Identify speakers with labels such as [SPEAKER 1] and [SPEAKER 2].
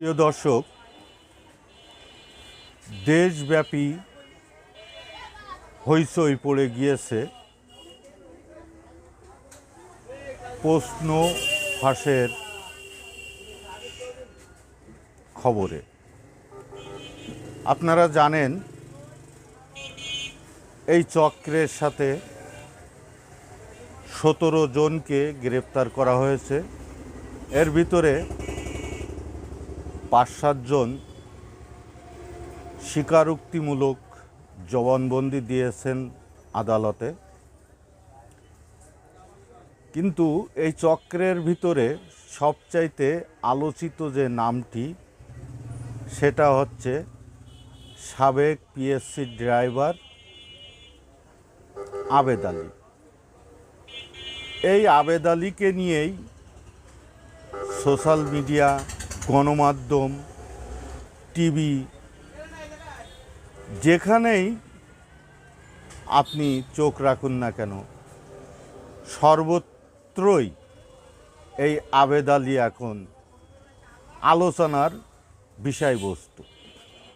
[SPEAKER 1] প্রিয় দর্শক, দেশব্যাপী হইচই পড়ে গিয়েছে। প্রশ্ন ফাঁসের খবরে। আপনারা জানেন, এই চক্রের সাথে সতেরো জনকে গ্রেপ্তার করা হয়েছে। এর ভিতরে পাঁচ সাতজন স্বীকারোক্তিমূলক জবানবন্দি দিয়েছেন আদালতে। কিন্তু এই চক্রের ভিতরে সবচাইতে আলোচিত যে নামটি, সেটা হচ্ছে সাবেক পিএসসি ড্রাইভার আবেদ আলী। এই আবেদ আলীকে নিয়েই সোশ্যাল মিডিয়া গণমাধ্যম, টিভি, যেখানেই আপনি চোখ রাখুন না কেন, সর্বত্রই এই আবেদ আলী এখন আলোচনার বিষয়বস্তু।